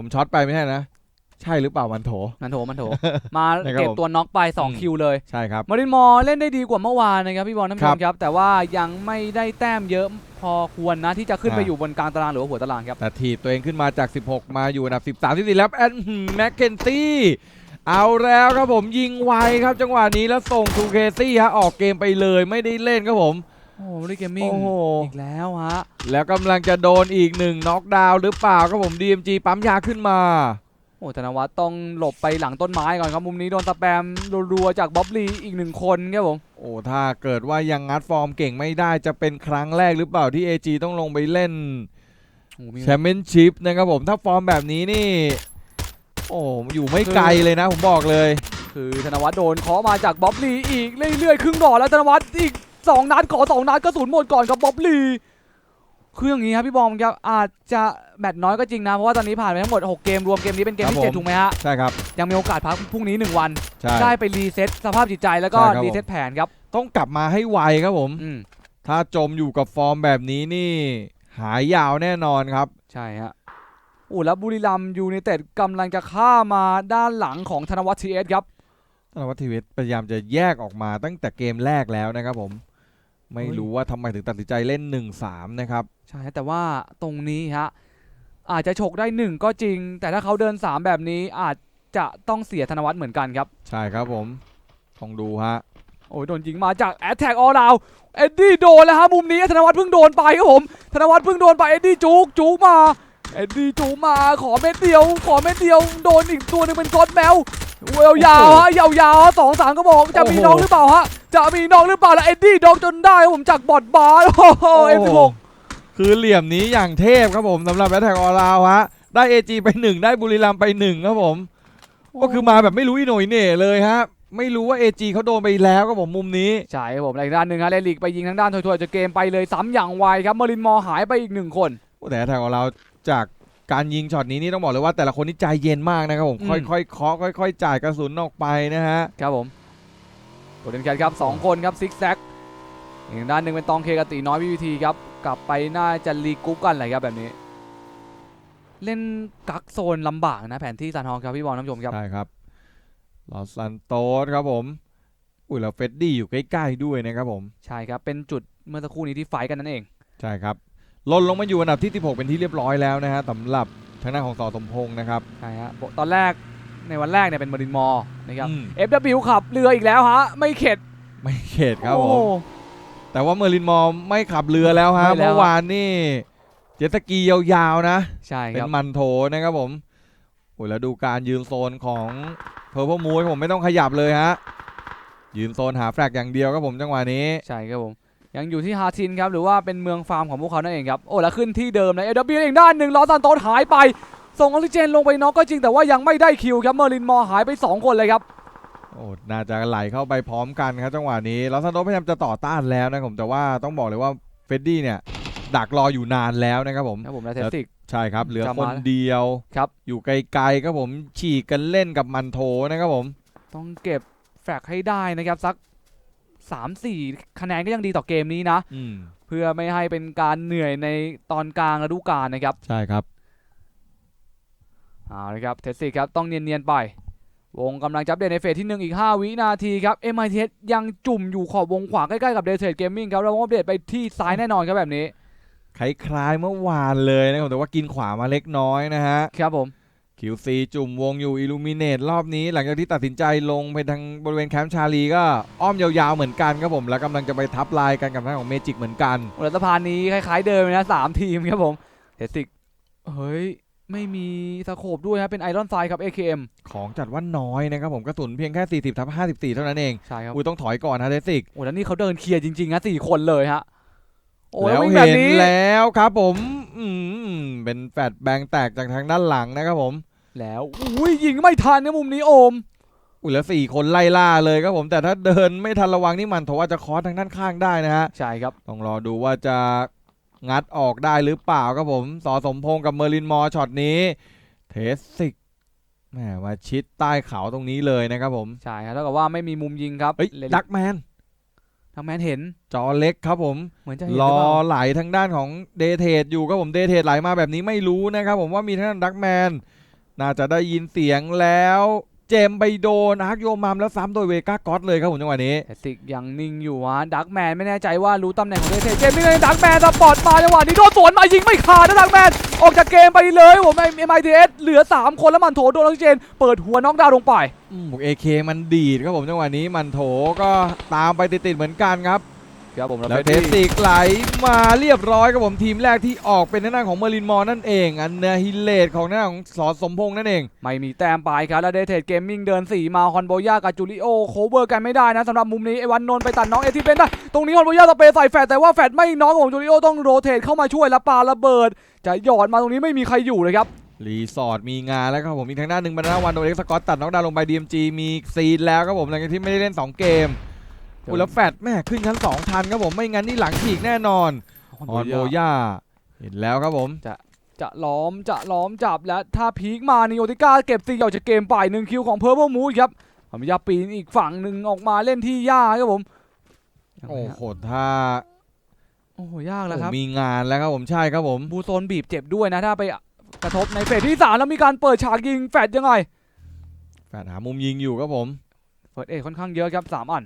ผมช็อตไปไม่ใช่นะ ใช่หรือเปล่ามันโถ มันโถมันโถ มานะครับเก็บผมตัวน็อกไป อืม 2 คิวเลย ใช่ครับ มารินมอร์เล่นได้ดีกว่าเมื่อวานนะครับพี่บอลท่านผู้ชมครับ แต่ว่ายังไม่ได้แต้มเยอะพอควรนะที่จะขึ้นไปอ่า อยู่บนกลางตารางหรือว่าหัวตารางครับ แต่ถีบตัวเองขึ้นมาจาก 16 มาอยู่อันดับ 13 ที่4แล้วแอนแม็กเคนซี่เอาแล้วครับผมยิงไวครับจังหวะนี้แล้วส่งทูเคซี่ฮะออกเกมไปเลยไม่ได้เล่นครับผม โอ้โหรีเกมมิ่งโอ้โห อีกแล้วฮะ แล้วกำลังจะโดนอีกหนึ่งน็อกดาวน์หรือเปล่าครับผม DMG ปั๊มยาขึ้นมา โอ้ธนวัฒน์ต้องหลบไปหลังต้นไม้ก่อนครับ มุมนี้โดนสแปมรัวๆจากบ๊อบลีอีกหนึ่งคนครับผม โอ้ถ้าเกิดว่ายังงัดฟอร์มเก่งไม่ได้จะเป็นครั้งแรกหรือเปล่าที่ AG ต้องลงไปเล่นโอ้โหมี แชมเปี้ยนชิพนะครับผม ถ้าฟอร์มแบบนี้นี่ โอ้อยู่ไม่ไกลเลยนะผมบอกเลย คือธนวัฒน์โดนเคาะมาจากบ๊อบลีอีกเรื่อยๆ ครึ่งหลอดแล้วธนวัฒน์อีก สองนัดขอสองนัดกระสุนหมดก่อนกับบ๊อบลีคืออย่างนี้ครับพี่บอมครับอาจจะแมตช์น้อยก็จริงนะ เพราะว่าตอนนี้ผ่านไปทั้งหมดหกเกม รวมเกมนี้เป็นเกมครับที่เจ็ดผมถูกไหมฮะ ใช่ครับ ยังมีโอกาสพักพรุ่งนี้หนึ่งวันใช่ได้ไปรีเซ็ตสภาพจิตใจแล้วก็ใช่ครับผมรีเซ็ตแผนครับ ต้องกลับมาให้ไวครับผมอืมถ้าจมอยู่กับฟอร์มแบบนี้นี่หายยาวแน่นอนครับ ใช่ฮะโอ้แล้วบุรีรัมย์ยูไนเต็ดกำลังจะข้ามมาด้านหลังของธนวัฒน์ทีเอสครับธนวัฒน์ทีเวศพยายามจะแยกออกมาตั้งแต่เกมแรกแล้วนะครับผม ไม่เฮ้ยรู้ว่าทำไมถึงตัดสินใจเล่น 1-3 นะครับ ใช่แต่ว่าตรงนี้ฮะอาจจะฉกได้หนึ่งก็จริง แต่ถ้าเขาเดิน 3 แบบนี้อาจจะต้องเสียธนวัฒน์เหมือนกันครับ ใช่ครับผมต้องดูฮะ โอ้ยโดนยิงมาจากแอตแทกออลาวเอ็ดดี้โดนแล้วฮะมุมนี้ธนวัฒน์เพิ่งโดนไปครับผม ธนวัฒน์เพิ่งโดนไปเอ็ดดี้จุกจุกมาเอ็ดดี้จุกมาขอเม็ดเดียว ขอเม็ดเดียว โดนอีกตัวหนึงเป็นกอดแมวเวล ยาวๆฮะยาวๆฮะสองสามก็บอกจะมีน้องหรือเปล่าฮะจะมีน้องหรือเปล่าแล้วเอ็ดดี้โดนจนได้ครับผมจากบอดบาร์โอ้โหเอ็มสิบหกคือเหลี่ยมนี้อย่างเทพครับผมสำหรับแบทแท็กออลาวฮะได้ AG ไป1ได้บุรีรัมย์ไป1ครับผม ก็คือมาแบบไม่รู้อีโหน่อยเหน่เลยฮะไม่รู้ว่า AG เขาโดนไปแล้วครับผมมุมนี้ใช่ครับผมแล้วอีกด้านหนึ่งฮะเลลิกไปยิงทางด้านถอยๆจากเกมไปเลยซ้ำอย่างไวครับเมอรินมอร์หายไปอีกหนึ่งคนแต่แท็กของเราจาก การยิงช็อตนี้นี่ต้องบอกเลยว่าแต่ละคนนี่ใจเย็นมากนะครับผม อืมค่อยๆเคาะค่อย ๆ จ่ายกระสุนออกไปนะฮะ ครับผมโกลเด้นแคทครับสองคนครับซิกแซกอีกทางด้านหนึ่งเป็นตองเคกับตีน้อยพีวีทีครับ กลับไปน่าจะรีกรุ๊ปกันอะไรครับแบบนี้ เล่นกักโซนลำบากนะแผนที่ซานฮองครับพี่บอลน้ำชมครับ ใช่ครับลอสซันโตสครับผม อุ้ยแล้วเฟดดี้อยู่ใกล้ ๆ ด้วยนะครับผม ใช่ครับ เป็นจุดเมื่อสักครู่นี้ที่ไฟท์กันนั่นเอง ใช่ครับ ลดลงมาอยู่อันดับที่ 16 เป็นที่เรียบร้อยแล้วนะฮะสำหรับทางด้านของต่อสมพงษ์นะครับ ใช่ฮะตอนแรกในวันแรกเนี่ยเป็นเมอรินมอร์นะครับ อืม FW ขับเรืออีกแล้วฮะ ไม่เข็ดไม่เข็ดครับผโอ้มแต่ว่าเมอร์ลินมอร์ไม่ขับเรือแล้วฮะไม่แล้ว เมื่อวานนี่เจ็ตสกียาวๆนะ ใช่เป็คนรับ มันโถนะครับผมโอ้ยแล้วดูการยืนโซนของเพอร์ e มู e ผมไม่ต้องขยับเลยฮะยืนโซนหาแฟลกอย่างเดียวครับผมจังหวะนี้ ใช่ครับผม ยังอยู่ที่ฮาทินครับหรือว่าเป็นเมืองฟาร์มของพวกเขานั่นเองครับโอ้แล้วขึ้นที่เดิมเลยเอ w เองด้านหนึ่งลอซันโตสหายไป ส่งออกซิเจนลงไปน็อกก็จริงแต่ว่ายังไม่ได้คิวครับเมอร์ลินมอร์หายไป 2 คนเลยครับโอ้น่าจะไหลเข้าไปพร้อมกันครับจังหวะนี้แล้วซันโตสพยายามจะต่อต้านแล้วนะครับผมแต่ว่าต้องบอกเลยว่าเฟดดี้เนี่ยดักรออยู่นานแล้วนะครับผมครับผมและเทสติกใช่ครับเหลือจำคนมาแล้วเดียวครับอยู่ไกลๆครับผมฉีกกันเล่นกับมันโถนะครับผม ต้องเก็บแฟลกให้ได้นะครับสัก 3-4 คะแนนก็ยังดีต่อเกมนี้นะ อืมเพื่อไม่ให้เป็นการเหนื่อยในตอนกลางฤดูกาลนะครับใช่ครับ เอาละครับเทสติกครับต้องเนียนๆไป วงกำลังจับเดนในเฟสที่ 1 อีก 5 วินาทีครับ MITS ยังจุ่มอยู่ขอบวงขวาใกล้ๆกับเดเท d เกมมิ่งครับแล้ววงอัปเดตไปที่ซ้ายแน่นอนครับแบบนี้คล้ายๆเมื่อวานเลยนะครับแต่ว่ากินขวามาเล็กน้อยนะฮะ ครับผม QC จุ่มวงอยู่ Illuminate รอบนี้ หลังจากที่ตัดสินใจลงไปทางบริเวณแคมป์ชาลีก็อ้อมยาวๆเหมือนกันครับผม แล้วกำลังจะไปทับลายกันกับทางของเมจิกเหมือนกันรัฐพานนี้คล้ายๆเดิมเลยนะสามทีมครับผมเทสติกเฮ้ยไม่มีสโคบด้วยครับเป็นไอรอนไซด์ครับ AKM ของจัดว่าน้อยนะครับผมกระสุนเพียงแค่ 40ทับ54 เท่านั้นเอง ใช่ครับอุ้ยต้องถอยก่อนนะเดซิกโอ้แล้วนี่เขาเดินเคลียร์จริงๆนะสี่คนเลยฮะโอ้แล้ววิ่งแบบเห็นนี้แล้วครับผมอืมเป็นแฟดแบงแตกจากทางด้านหลังนะครับผม แล้วอุ้ยยิงไม่ทันในมุมนี้โอมอุ้ยแล้วสี่คนไล่ล่าเลยครับผมแต่ถ้าเดินไม่ทันระวังนี่มันโถว่าจะคอสทางด้านข้างได้นะฮะใช่ครับต้องรอดูว่าจะงัดออกได้หรือเปล่าครับผมสอสมพงษ์กับเมอร์ลินมอร์ช็อตนี้ เทสสิกแหมมาชิดใต้เขาตรงนี้เลยนะครับผมใช่ครับเท่ากับว่าไม่มีมุมยิงครับเฮ้ยเลดักแมนทางแมนเห็นจอเล็กครับผมเหมือนจะเห็นหรรืออเปล่าไหลทางด้านของเดเทดอยู่ครับผมเดเทดไหลมาแบบนี้ไม่รู้นะครับผมว่ามีทางด้านดักแมน น่าจะได้ยินเสียงแล้ว เจมส์ไปโดนอาร์คโยมัมแล้วซ้ำโดยเวก้าก็อตเลยครับผมจังหวะนี้แต่สิกยังนิ่งอยู่ฮะดักแมนไม่แน่ใจว่ารู้ตำแหน่งของเดเทเกมนี่เลยดักแมนสปอร์ตมาจังหวะนี้โดนสวนมายิงไม่ขาดนะดักแมนออกจากเกมไปเลยผมเอ็มไอทีเอสเหลือ 3 คนแล้วมันโถโดนลังเจน เปิดหัวน็อกดาวน์ลงไปเอเคมันดีดครับผมจังหวะนี้มันโถก็ตามไปติดๆเหมือนกันครับ ครับผมแล้วเทสติกไหลมาเรียบร้อยครับผมทีมแรกที่ออกเป็นทางด้านของเมอร์ลินมอร์นั่นเอง อันเนฮิเลตของทางด้านของสอสมพงษ์นั่นเอง ไม่มีแต้มไปครับแล้วเดเทเกมมิ่งเดิน 4 มาฮอนโบย่ากับจูริโอโคเวอร์กันไม่ได้นะสำหรับมุมนี้ไอวันนนท์ไปตัดน้องเอทีเป็นได้ตรงนี้ฮอนโบย่าสเปรย์ใส่แฟดแต่ว่าแฟดไม่น้องของจูริโอต้องโรเตทเข้ามาช่วยแล้วปาระเบิด จะหยอดมาตรงนี้ไม่มีใครอยู่เลยครับรีสอร์ทมีงานแล้วครับผมอีกทางด้านหนึ่งบรรดาวันโดเล็กสกอตตัดน้องดาวลงไป DMG มีซีนแล้วครับผมหลังจากที่ไม่ได้เล่น 2 เกม อุยแล้วแฟดแม่ขึ้นชั้น2ทันครับผมไม่งั้นนี่หลังฉีกแน่นอนออนโบย่าเห็นแล้วครับผมจะล้อมจะล้อมจับและถ้าพีคมานิโอติก้าเก็บซีออกจากเกมไปหนึ่งคิวของเพอร์ l พมู e ครับฮอนโบย่าปีนอีกฝั่งหนึ่งออกมาเล่นที่ย่าครับผมยังไงโอ้ฮะโหถ้าโอ้โหยากแล้วครับโอ้มีงานแล้วครับผมใช่ครับผมบูโซนบีบเจ็บด้วยนะถ้าไปกระทบในเฟสที่สามแล้วมีการเปิดฉากยิงแฟดยังไงแฟดหามุมยิงอยู่ครับผมเปิดเอกค่อนข้างเยอะครับสามอัน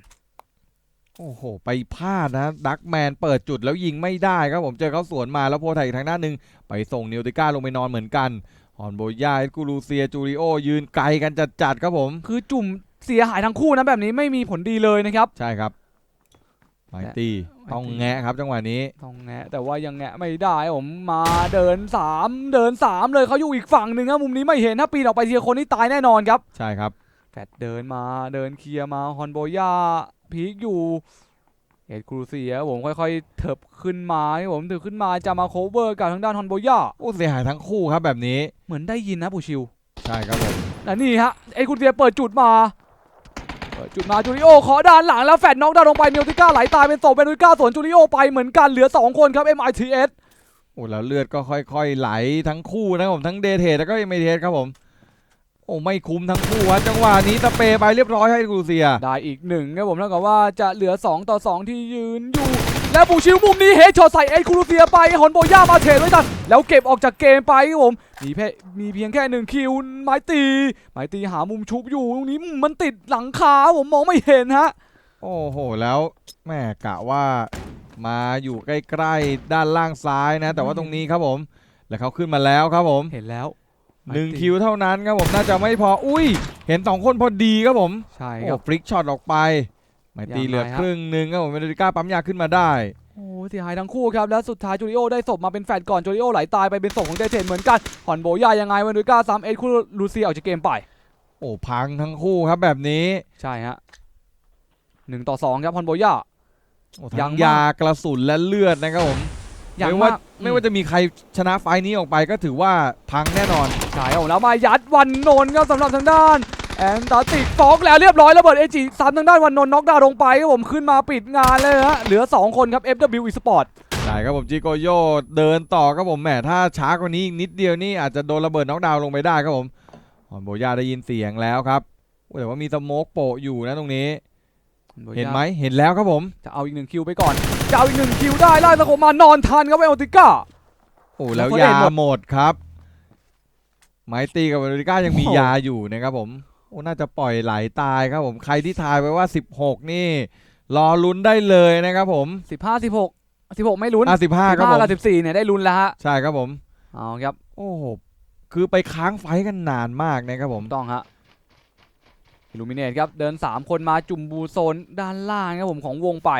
โอ้โห ไปพลาดนะดักแมนเปิดจุดแล้วยิงไม่ได้ครับผมเจอเขาสวนมาแล้วโพไทยอีกทางด้านหนึ่งไปส่งนิวติก้าลงไปนอนเหมือนกันฮอนโบย่าเอ็ดกูรูเซียจูริโอ ยืนไกลกันจัดๆครับผม คือจุ่มเสียหายทั้งคู่นะแบบนี้ไม่มีผลดีเลยนะครับ ใช่ครับไมตี้ไมตี้ต้องแงะครับจังหวะนี้ ต้องแงะแต่ว่ายังแงะไม่ได้ผมมาเดินสามเดินสามเลยเขาอยู่อีกฝั่งหนึ่งครับมุมนี้ไม่เห็นถ้าปีนออกไปเทียคนนี่ตายแน่นอนครับ ใช่ครับแฟดเดินมาเดินเคลียร์มาฮอนโบย่า พีคอยู่เอ็ดครูเซียผมค่อยๆเถิบขึ้นมาให้ผมถือขึ้นมาจะมาโคเวอร์กับทางด้านฮอนโบย่าโอ้เสียหายทั้งคู่ครับแบบนี้เหมือนได้ยินนะปูชิวใช่ครับผมและนี่ฮะเอ็ดครูเซียเปิดจุดมาเปิดจุดมาจูริโอขอด้านหลังแล้วแฟดน็อกดาวน์ลงไปเนลติก้าไหลตายเป็นศพเป็นนุก้าสวนจูริโอไปเหมือนกันเหลือสองคนครับ MITS โอ้แล้วเลือดก็ค่อยๆไหลทั้งคู่นะครับผมทั้งเดเทสแล้วก็เอเมเทสครับผม โอ้ไม่คุ้มทั้งคู่ครับจังหวะนี้สเปรย์ไปเรียบร้อยให้กูรูเซีย ได้อีกหนึ่งครับผมเท่ากับว่าจะเหลือ 2 ต่อ 2 ที่ยืนอยู่ และบูชิวมุมนี้เฮดช็อตใส่เอ็ดคูรูเซียไปฮอนโบย่ามาเทรดไว้ทันแล้วเก็บออกจากเกมไปครับผมมีแค่มีเพียงแค่หนึ่งคิวไม้ตีไม้ตีหามุมชุบอยู่ตรงนี้มันติดหลังคาผมมองไม่เห็นฮะโอ้โหแล้วแม่กะว่ามาอยู่ใกล้ๆด้านล่างซ้ายนะ แต่ว่าตรงนี้ครับผม แล้วเขาขึ้นมาแล้วครับผมเห็นแล้ว หนึ่งคิวเท่านั้นครับผมน่าจะไม่พออุ้ย เห็นสองคนพอดีครับผมใช่โอ้ครับฟลิกช็อตออกไปไม่ตียังไงเหลือฮะครึ่งหนึ่งครับผมเมโดริก้าปั๊มยาขึ้นมาได้โอ้เสียหายทั้งคู่ครับแล้วสุดท้ายจูริโอได้ศพมาเป็นแฟดก่อนจูริโอไหลตายไปเป็นศพของเดเทนเหมือนกันฮอนโบย่ายังไงวันดุก้าซ้ำเอ็ดคูรูเซียออกจากเกมไป โอ้พังทั้งคู่ครับแบบนี้ใช่ฮะหนึ่งต่อสองครับฮอนโบย่าโอ้ยัทั้งงมากยากระสุนและเลือดนะครับผม อย่างไม่ว่าากไม่ว่าจะมีใครชนะไฟล์นี้ออกไปก็ถือว่าพังแน่นอน ใช่ครับผมแล้วมายัดวันนนท์ครับสำหรับทางด้าน แอนตาติกฟอกแล้วเรียบร้อยระเบิดเอจิซ้ำทางด้านวันนนท์น็อกดาวน์ลงไปครับผมขึ้นมาปิดงานเลยฮะเหลือ 2 คนครับ FW Esport ใช่ครับผมจิโกโยเดินต่อครับผมแหมถ้าช้ากว่านี้อีกนิดเดียวนี่อาจจะโดนระเบิดน็อกดาวน์ลงไปได้ครับผมฮอนโบย่าได้ยินเสียงแล้วครับโอ้แต่ว่ามีสโมกโปะอยู่นะตรงนี้ เห็นไหมเห็นแล้วครับผม จะเอาอีกหนึ่งคิวไปก่อน จะเอาอีกหนึ่งคิวได้ไล่ตะโขบมานอนทันครับเอลติก้าโอ้แล้แล้ววยาเฟิร์สเอดหมดหมดครับไมตีกับอเมริกายังมีโอ้โหยาอยู่นะครับผมโอ้น่าจะปล่อยไหลตายครับผมใครที่ทายไว้ว่า 16 นี่ รอลุ้นได้เลยนะครับผม 15 16 16 ไม่ลุ้นอะ15ครับผมกับ14เนี่ยได้ลุ้นแล้วฮะใช่ครับผมเอาครับโอ้โหคือไปค้างไฟท์กันนานมากนะครับผมถูกต้องฮะ อิลูมิเนตครับ เดิน 3 คนมาจุ่มบูโซนด้านล่างครับผมของวงไป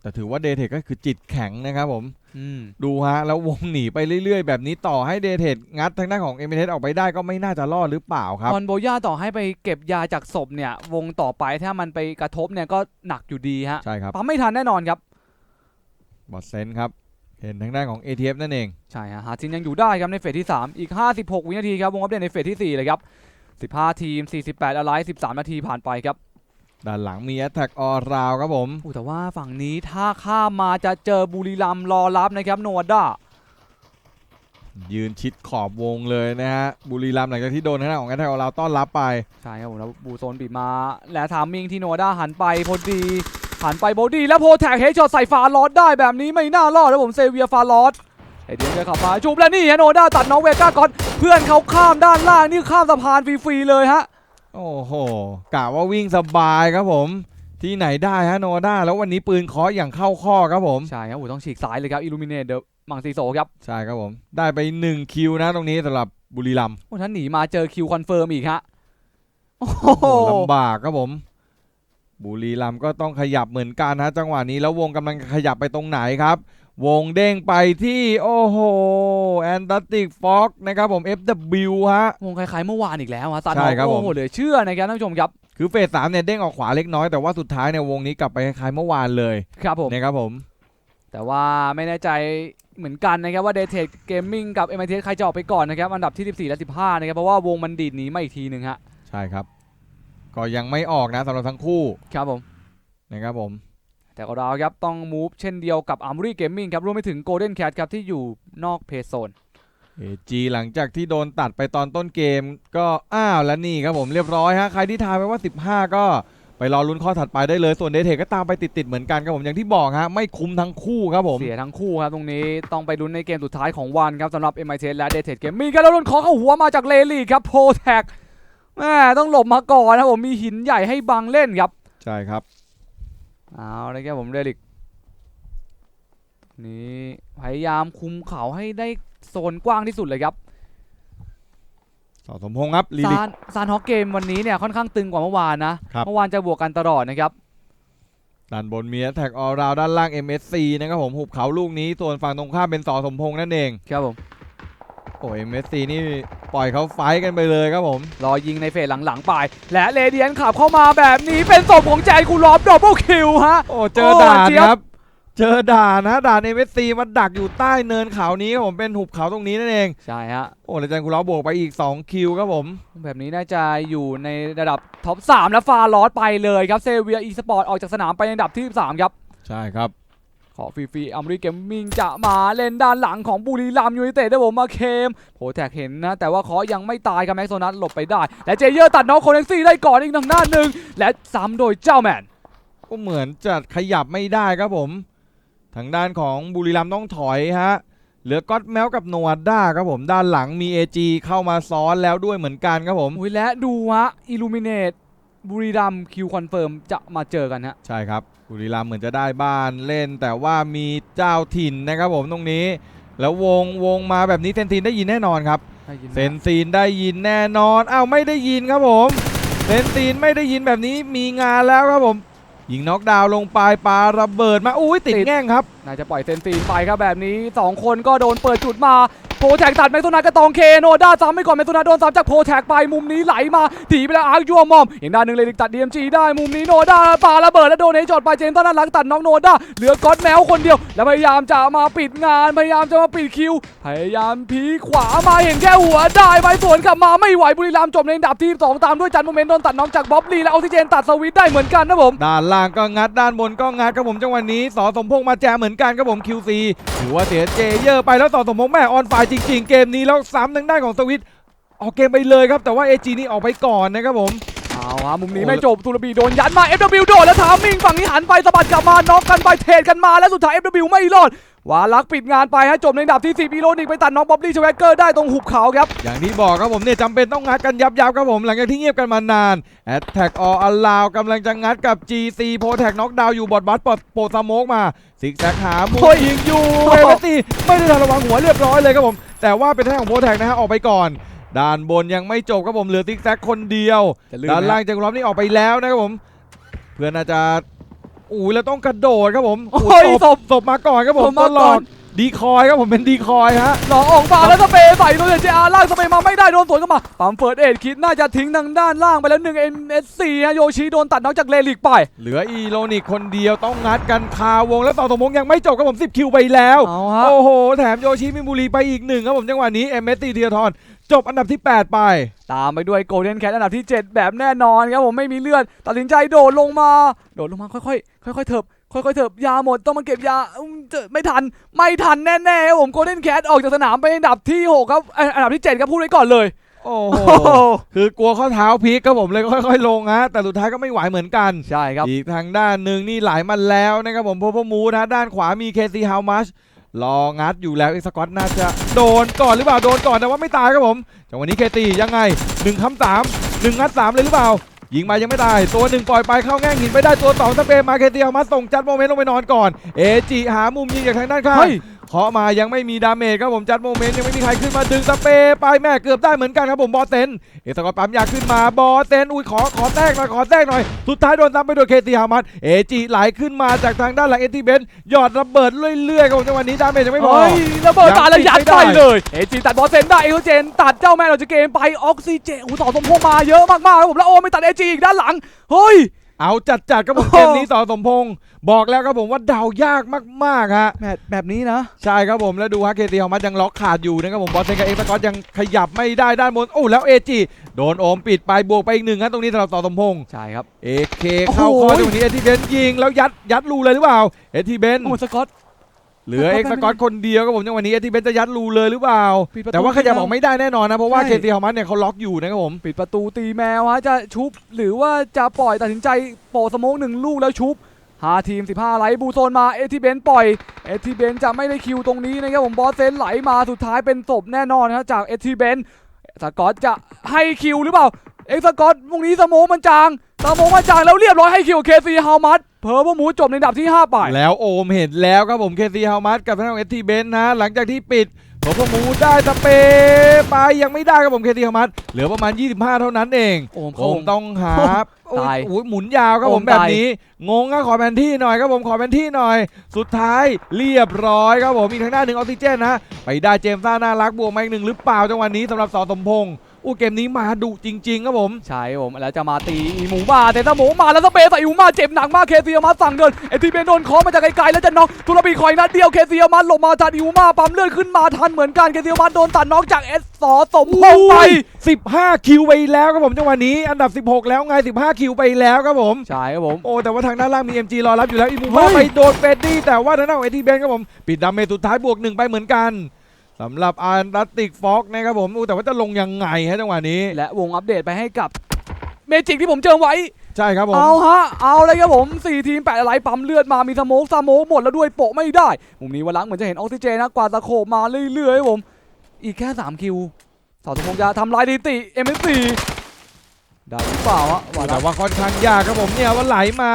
แต่ถือว่าเดเทก็คือจิตแข็งนะครับผมอืมดูฮะ แล้ววงหนีไปเรื่อยๆ แบบนี้ต่อให้เดเทดงัดทางด้านของเอเมเทออกไปได้ก็ไม่น่าจะรอดหรือเปล่าครับคอนโบย่าต่อให้ไปเก็บยาจากศพเนี่ย วงต่อไปถ้ามันไปกระทบเนี่ยก็หนักอยู่ดีฮะใช่ครับปั๊มไม่ทันแน่นอนครับบอสเซนครับเห็นทางด้านของ ATF นั่นเอง ใช่ฮะหาทินยังอยู่ได้ครับในเฟสที่ 3 อีก 56 วินาทีครับวงอัปเดตในเฟสที่ 4 เลยครับ 15 ทีม 48อะไร13 นาทีผ่านไปครับด้านหลังมี Attack All Round ครับผมอู้แต่ว่าฝั่งนี้ถ้าข้ามมาจะเจอบุรีรัมย์รอรับนะครับโนวาด้ายืนชิดขอบวงเลยนะฮะบุรีรัมย์หลังจากที่โดนทางด้านของ Attack All Round ต้อนรับไปใช่ครับผมแล้วบูโซนบีบมาและทามมิ่งที่โนวาด้าหันไปพอดีหันไปโบดี้แล้วโพแท็กเฮดช็อตใส่ฟาลอสได้แบบนี้ไม่น่ารอดแล้วผมเซเวียฟาลอสไอเดียจะขับมาจูบแล้วนี่ฮะโนวาด้าตัดน้องเวก้าก่อน เพื่อนเขาข้ามด้านล่างนี่ข้ามสะพานฟรีๆเลยฮะ โอ้โหกะว่าวิ่งสบายครับผม ที่ไหนได้ฮะโนด้าแล้ววันนี้ปืนเคออย่างเข้าข้อครับผม ใช่ครับโอ้ต้องฉีกซ้ายเลยครับอิลูมิเนตเดอะมังซีโซครับ ใช่ครับผม ได้ไป 1 คิวนะตรงนี้สำหรับบุรีรัมย์โอ้ท่านหนีมาเจอคิวคอนเฟิร์มอีกฮะ โอ้โอ้โหโหลำบากครับผม บุรีรัมย์ก็ต้องขยับเหมือนกันฮะจังหวะนี้แล้ววงกำลังขยับไปตรงไหนครับ วงเด้งไปที่ โอ้โหแอนตาติกฟ็อกนะครับผม FW ฮะวงคล้ายๆเมื่อวานอีกแล้วฮะซานใช่ครับผม โอ้โหเหลือเชื่อนะครับท่านผู้ชมครับคือเฟสสามเนี่ยเด้งออกขวาเล็กน้อยแต่ว่าสุดท้ายเนี่ยวงนี้กลับไปคล้ายๆเมื่อวานเลยครับผม นะครับผม แต่ว่าไม่แน่ใจเหมือนกันนะครับว่าเดเท e เกมมิ่งกับ m อ t ใครจะออกไปก่อนนะครับ อันดับที่ 14 และ 15 นะครับ เพราะว่าวงมันดีดหนีมาอีกทีหนึ่งฮะใช่ครับ ก็ยังไม่ออกนะสำหรับทั้งคู่ครับผม นะครับผม แต่ก็เราครับต้องมูฟเช่นเดียวกับ Armory Gaming ครับรวมไปถึง Golden Cat ครับที่อยู่นอกเพย์โซนเอจีหลังจากที่โดนตัดไปตอนต้นเกมก็อ้าวแล้วนี่ครับผมเรียบร้อยฮะใครที่ทายไปว่า 15 ก็ไปรอลุ้นข้อถัดไปได้เลยส่วนเดทเทก็ตามไปติดๆเหมือนกันครับผมอย่างที่บอกฮะไม่คุ้มทั้งคู่ครับผมเสียทั้งคู่ครับตรงนี้ต้องไปลุ้นในเกมสุดท้ายของวันครับสำหรับ m i t และ d e t e เกมมิ่งครับแล้วโดนเคอเข้าหัวมาจากเลลี่ครับโพแท็กแม่ต้องหลบมาก่อนนะผมมีหินใหญ่ให้บังเล่นครับ ใช่ครับ เอาเลยครับผมเรลิกนี่พยายามคุมเขาให้ได้โซนกว้างที่สุดเลยครับสอสมพงษ์ครับลีลิกซานซานฮอกเกมวันนี้เนี่ยค่อนข้างตึงกว่าเมื่อวานนะครับเมื่อวานจะบวกกันตลอดนะครับด้านบนมีแท็กออลราวด้านล่าง MSC นะครับผมหุบเขาลูกนี้ส่วนฝั่งตรงข้ามเป็นสอสมพงษ์นั่นเองครับผม โอ้ MSC นี่ปล่อยเขาไฟท์กันไปเลยครับผม รอยิงในเฟสหลังๆไป และเลเดียนขับเข้ามาแบบนี้เป็นศพของแจนคูลอฟดับเบิลคิวฮะ โอ้เจอโอ้ด่านเจี๊ยบครับ เจอด่านนะด่าน MSC มันดักอยู่ใต้เนินเขานี้ครับผมเป็นหุบเขาตรงนี้นั่นเอง ใช่ฮะ โอ้แล้วจันกุลาบวกไปอีก 2 คิวครับผม แบบนี้น่าจะอยู่ในระดับท็อป3และฟาลอสไปเลยครับเซเวียอีสปอร์ตออกจากสนามไปในอันดับที่13ครับ ใช่ครับข อฟรีๆอัมริเกมมิงจะมาเล่นด้านหลังของบุรีรัมย์ยูไนเต็ดได้ผมมาเคมโผแท็กเห็นนะ แต่ว่าขอยังไม่ตายครับแม็กโซนัสหลบไปได้ และเจเยอร์ตัดน้องโคเน็กซี่ได้ก่อนอีกทางด้านหนึ่งและซ้ำโดยเจ้าแมนก็เหมือนจะขยับไม่ได้ครับผม ทางด้านของบุรีรัมย์ต้องถอยฮะเหลือก็อตแมวกับโนอาด้าครับผมด้านหลังมี AG เข้ามาซ้อนแล้วด้วยเหมือนกันครับผมอุ้ยและดูฮะอิลูมิเนตบุรีรัมย์คิวคอนเฟิร์มจะมาเจอกันฮะใช่ครับ บุรีรัมย์เหมือนจะได้บ้านเล่น แต่ว่ามีเจ้าถิ่นนะครับผมตรงนี้ แล้ววงวงมาแบบนี้เซนซีนได้ยินแน่นอนครับได้ยินไหมเซนซีนได้ยินแน่นอนอ้าวไม่ได้ยินครับผมเซนซีนไม่ได้ยินแบบนี้มีงานแล้วครับผมยิงน็อกดาวน์ลงไปปาระเบิดมาอุ้ยติดแง่งครับ น่าจะปล่อยเซนซีนไปครับแบบนี้ 2 คนก็โดนเปิดจุดมา โพแท็กตัดแมกโซนัสกระตองเคโนด้าซ้ำไปก่อนแมกโซนัสโดนซ้ำจากโพแท็กไปมุมนี้ไหลมาถีไปแล้วอาร์คยัวมอมอีกด้านหนึ่งเลยตัด DMG ได้มุมนี้โนด้าปาระเบิดแล้วโดนเฮดช็อตไปเจมส์ต้นนั้นหลังตัดน้องโนด้าเหลือก๊อตแมวคนเดียว แล้วพยายามจะมาปิดงานพยายามจะมาปิดคิว พยายามพีขวามาเห็นแค่หัวได้ไปสวนกลับมาไม่ไหวบุรีรัมย์จบในอันดับที่สองตามด้วยจันโมเมนต์โดนตัดน้องจากบ๊อบลีและออกซิเจนตัดสวิตได้เหมือนกันนะผมด้านล่างก็งัดด้านบนก็งัดครับผมจังหวะนี้สอสมพงษ์มาแจมเหมือนกันครับผม QC ถือว่าเสียเจเยอร์ไปแล้วสอสมพงษ์แม่ออนไฟจริง ๆ เกมนี้แล้วซ้ำทางด้านของสวิตออกเกมไปเลยครับ แต่ว่า AG นี่ออกไปก่อนนะครับผมเอาฮะมุมนี้ไม่จบตุรบีโดนยัดมา FW โดดแล้วทามมิงฝั่งนี้หันไปสะบัดกลับมาน็อกกันไปเทรดกันมาแล้วสุดท้าย FW ไม่รอด วาลักปิดงานไปฮะจบในอันดับที่10อีโรนิกไปตัดน้องบ๊อบลี่ชแวกเกอร์ได้ตรงหุบเขาครับ อย่างที่บอกครับผมเนี่ยจำเป็นต้องงัดกันยับยับๆครับผมหลังจากที่เงียบกันมานาน Attack All Allow กำลังจะงัดกับ GC โพแท็กน็อกดาวอยู่บอดบัสปลดโปรสโมกมาซิกแซกหามุมโอ้ยยิงอยู่โอ้เอโหเวตีไม่ได้ทันระวังหัวเรียบร้อยเลยครับผม แต่ว่าเป็นแท้ของโพแท็กนะฮะออกไปก่อนด้านบนยังไม่จบครับผมเหลือซิกแซกคนเดียวจะลืมด้านนะล่างจังรอบนี่ออกไปแล้วนะครับผม เพื่อนอาจจะ อู้ยแล้วต้องกระโดดครับผมโอ้ยศพศพมาก่อนครับผมศพมาตลก่ออดนดีคอยครับผมเป็นดีคอยฮะ หลอกออกมาแล้วสเปย์ใส่ตัวเจอาร์ล่างสเปย์มาไม่ได้โดนสวนเข้ามาปั๊มเฟิร์สเอ็ดคิดน่าจะทิ้งทางด้านล่างไปแล้วหนึ่ง NSC ฮะโยชิโดนตัดน้องจากเลลิกไป เหลืออีโรนิกคนเดียวต้องงัดกันคาวงแล้วต่อสมงยังไม่จบครับผม 10 คิวไปแล้ว เอาฮะ โอ้โห แถมโยชิมินบุรีไปอีกหนึ่งครับผมจังหวะนี้ เอ็มเอสตีเทียทอน จบอันดับที่ 8 ไป ตามไปด้วยโกลเด้นแคทอันดับที่ 7 แบบแน่นอนครับผมไม่มีเลือด ตัดสินใจโดดลงมา โดดลงมาค่อยๆ ค่อยๆเถิบค่อยๆเถิบยาหมดต้องมาเก็บยาอืมเจอไม่ทันไม่ทันแน่ๆครับผมโกลเด้นแคทออกจากสนามไปอันดับที่6ครับเอ้ยอันดับที่ 7 ครับพูดไว้ก่อนเลยโอ้โหคือกลัวข้อเท้าพลิกครับผมเลยค่อย ๆ ลงฮะแต่สุดท้ายก็ไม่ไหวเหมือนกันใช่ครับอีกทางด้านหนึ่งนี่ไหลมาแล้วนะครับผมโพโพมูนะด้านขวามีเคซีฮาวมัช รองัดอยู่แล้วเอ็กซ์กอตน่าจะโดนก่อนหรือเปล่าโดนก่อนแต่ว่าไม่ตายครับผมจังหวะนี้เคตียังไงหนึ่งคำสามหนึ่งงัดสามเลยหรือเปล่ายิงมายังไม่ตาย ตัวหนึ่งปล่อยไปเข้าแง่งหินไม่ได้ตัวสองสเปรมาเคตีเอามาส่งจัดโมเมนต์ลงไปนอนก่อนเอจิหามุมยิงจากทางด้านข้าง เฮ้ยเคาะมายังไม่มีดาเมจครับผมจัดโมเมนต์ยังไม่มีใครขึ้นมาดึงสเปรย์ไปแม่เกือบได้เหมือนกันครับผมบอสเซนเอสกอตปั๊มอยากขึ้นมาบอสเซนอุ้ยขอขอแทรกหน่อยขอแทรกหน่อยสุดท้ายโดนตามไปโดยเคตีฮามัดเอจิไหลขึ้นมาจากทางด้านหลังเอทีเบนหยอดระเบิดเรื่อยๆครับผมจังหวะนี้ดาเมจยังไม่พอเฮ้ยระเบิดตาระยัดยังปิดไม่ไปได้เลยเอจีตัดบอลเซนได้เอเจนตัดเจ้าแม่เราจะเกมไปออกซิเจนโอ้โหต่อสมพงษ์มาเยอะมากๆครับผมแล้วโอไม่ตัดเอจีอีกด้านหลังเฮ้ย เอาจัดจัดๆครับผมโอ้เกโหมนี้ต่อสมพงษ์บอกแล้วครับผมว่าเดายากมากๆฮะแบบแบบนี้นะ ใช่ครับผมแล้วดูฮะเคตีฮามัดยังล็อกขาดอยู่นะครับผมบอสเซนกับเอ็กซ์สกอตยังขยับไม่ได้ด้านบนโอ้แล้วเอจิโดนโอมปิดไปบวกไปอีกหนึ่งฮะตรงนี้สำหรับต่อสมพงษ์ใช่ครับ เอเคเข้าโอ้โห ข้อตรงนี้เอทีเบนยิงแล้วยัดยัดรูเลยหรือเปล่าเอทีเบนโอ้สกอต เหลือสกอตเอ็กซ์สกอตคนเดียวครับผมจังหวะนี้เอทีเบนจะยัดรูเลยหรือเปล่า ปิดประตูแต่ว่าขยับออกไม่ได้แน่นอนนะ เพราะว่าใช่ เคตีฮามัดเนี่ยเขาล็อกอยู่นะครับผม ปิดประตูตีแมวฮะจะชุบหรือว่าจะปล่อยตัดสินใจโปะสโมกหนึ่งลูกแล้วชุบหาทีม 15ไลท์บูโซนมาเอทีเบนปล่อยเอทีเบนจะไม่ได้คิวตรงนี้นะครับผมบอสเซนไหลมาสุดท้ายเป็นศพแน่นอนนะจากเอทีเบนสกอตจะให้คิวหรือเปล่าเอ็กซ์สกอตตรงนี้สโมกมันจาง สโมกมันจางแล้วเรียบร้อยให้คิวเคซีฮาวมัดเพอร์ว่าหมูจบในอันดับที่ 5 ไป แล้วโอมเห็นแล้วครับผมเคซีฮามัดกับทางด้านเอทีเบนนะ หลังจากที่ปิดผมพมูได้สเปรย์ไปยังไม่ได้ครับผมเคซีฮามัดเหลือประมาณ 25 เท่านั้นเองโอมผเขามต้องหาโอ้ตายโอ้ยหมุนยาวครับผมโอมแบบตายนี้ งงก็ขอแผนที่หน่อยครับผมขอแผนที่หน่อย สุดท้ายเรียบร้อยครับผมอีกทางด้านหนึ่งออกซิเจนนะ ไปได้เจมส์ซ่าน่ารักบวกมาอีกหนึ่งหรือเปล่าจังหวะนี้สำหรับสอสมพงษ์ อู้เกมนี้มาดุจริงๆครับผม ใช่ครับผมแล้วจะมาตีอีหมูมาแต่ถ้าหมูมาแล้วสเปรย์ใส่อีหมูมาเจ็บหนักมากเคซีมาสั่งเดินเอทีเบนโดนเคอมาจากไกลๆแล้วจะน็อกทุรบีคอยนัดเดียวเคซีมาหลบมาทันอีหมูมาปั๊มเลือดขึ้นมาทันเหมือนกันเคซีมาโดนตัดน็อกจากเอสสอสมพงษ์ไป 15 คิวไปแล้วครับผมจังหวะนี้อันดับ 16 แล้วไง 15 คิวไปแล้วครับผมใช่ครับผมโอ้แต่ว่าทางด้านล่างมี MG รอรับอยู่แล้วอีมูเฮ้มายไปโดนเฟดดี้แต่ว่าทางด้านของเอทีเบนครับผมปิดดาเมจสุดท้ายบวกหนึ่งไปเหมือนกัน สำหรับอาร์ติกฟ็อกนะครับผมอู้แต่ว่าจะลงยังไงฮะจังหวะนี้ และวงอัปเดตไปให้กับเมจิกที่ผมเจอไว้ ใช่ครับผม เอาฮะ เอาเลยครับผม 4 ทีม8อะไรปั๊มเลือดมามีสโมกสโมกหมดแล้วด้วยโปะไม่ได้ มุมนี้วันหลังเหมือนจะเห็นออกซิเจนนะกวาดตะโขบมาเรื่อยๆครับผม อีกแค่ 3 คิวสาวสมพงษ์จะทำลายดิติเอ็มเอสซีได้หรือเปล่าวะวันหลัแต่งว่าค่อนข้างยากครับผมเนี่ยว่าไหลมา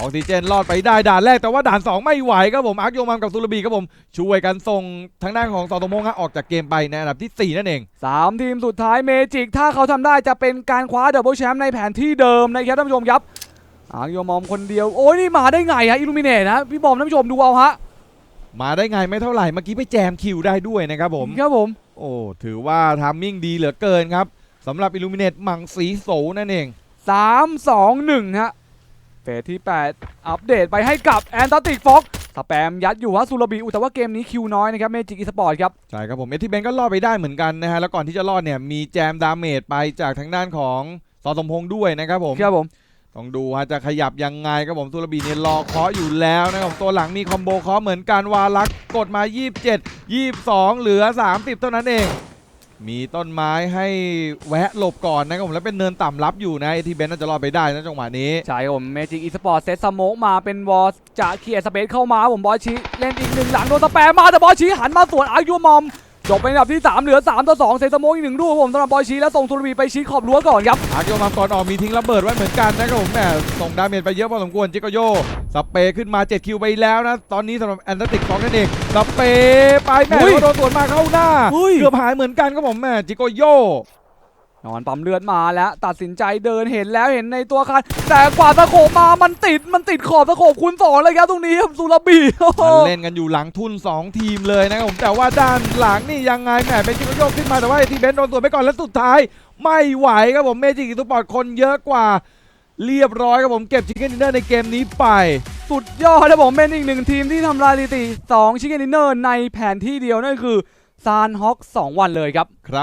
ออกซิเจนรอดไปได้ด่านแรกแต่ว่าด่าน 2 ไม่ไหวครับผมอาร์คโยมัมกับซูรบีครับผม ช่วยกันส่งทางด้านของสอตมงฮะออกจากเกมไปในอันดับทีสี่4 นั่นเองสามทีมสุดท้ายเมจิก ถ้าเขาทำได้จะเป็นการคว้าดับเบิลแชมป์ในแผนที่เดิมนะครับท่านผู้ชมครับอาร์กโยมอมคนเดียว โอ้ยนี่มาได้ไงฮะอิลูมิเนตนะพี่บอมท่านผู้ชมดูเอาฮะมาได้ไงไม่เท่าไหร่เมื่อกี้ไปแจมคิวได้ด้วยนะครับผมครับผมโอ้ถือว่าทามมิ่งดีเหลือเกินครับสำหรับอิลูมิเนตมังสีโสนั่นเองสามสองหนึ่งฮะ เฟสที่ 8 อัปเดตไปให้กับแอนตาติกฟ็อกสแปมยัดอยู่ฮะซูรบีอุยแต่ว่าเกมนี้คิวน้อยนะครับเมจิกอีสปอร์ตครับ ใช่ครับผม เอทีเบนก็รอดไปได้เหมือนกันนะฮะ แล้วก่อนที่จะรอดเนี่ย มีแจมดาเมจไปจากทางด้านของสอสมพงษ์ด้วยนะครับผมครับผมต้องดูฮะจะขยับยังไงครับผมซูรบีเนี่ยรอเคาะอยู่แล้วนะครับตัวหลังมีคอมโบเคาะเหมือนกันวาลักกดมา 27 22 เหลือ 30 เท่านั้นเอง มีต้นไม้ให้แวะหลบก่อนนะครับผมแล้วเป็นเนินต่ำรับอยู่นะเอทีเบนน่าจะรอดไปได้นะจังหวะนี้ ใช่ครับผมเมจิกอีสปอร์ตเซตสโมกมาเป็นวอลจะเคลียร์สเปซเข้ามาผมบอชีเล่นอีกหนึ่งหลังโดนสแปมมาแต่บอชีหันมาสวนอายุมอม จบเป็นอันดับที่ 3 เหลือ 3 ต่อ 2 เซตสโมกอีกหนึ่งลูกครับผมสำหรับบอสชีแล้วส่งซูรบีไปชี้ขอบรั้วก่อนครับอาร์โยมาก่อนออกมีทิ้งระเบิดไว้เหมือนกันนะครับผมแหมส่งดาเมจไปเยอะพอสมควรจิโกโยสเปรย์ขึ้นมา 7 คิวไปแล้วนะ ตอนนี้สำหรับแอนตติกฟองนั่นเองสเปรย์ไปแม่อุ้ยโดนสวนมาเข้าหน้าอุ้ยเกือบหายเหมือนกันครับผมแม่จิโกโย นอนปั๊มเลือดมาแล้วตัดสินใจเดินเห็นแล้วเห็นในตัวคันแต่กว่าตะโขบมามันติดมันติดขอบตะโขบคูณสองเลยครับตรงนี้ครับซูราบีโอ้โหมันเล่นกันอยู่หลังทุน 2 ทีมเลยนะครับผมแต่ว่าด้านหลังนี่ยังไงแหมเป็นจิโกโยขึ้นมาแต่ว่าทีเบนโดนสวนไปก่อนแล้วสุดท้าย ไม่ไหวครับผมเมจิกิตุปอร์ตคนเยอะกว่า เรียบร้อยครับผมเก็บชิคเก้นดินเนอร์ในเกมนี้ไปสุดยอดนะผมเป็นอีกหนึ่งทีมที่ทำลายสถิติ2ชิคเก้นดินเนอร์ในแผนที่เดียวนั่นคือซานฮอค2วันเลยครับครับ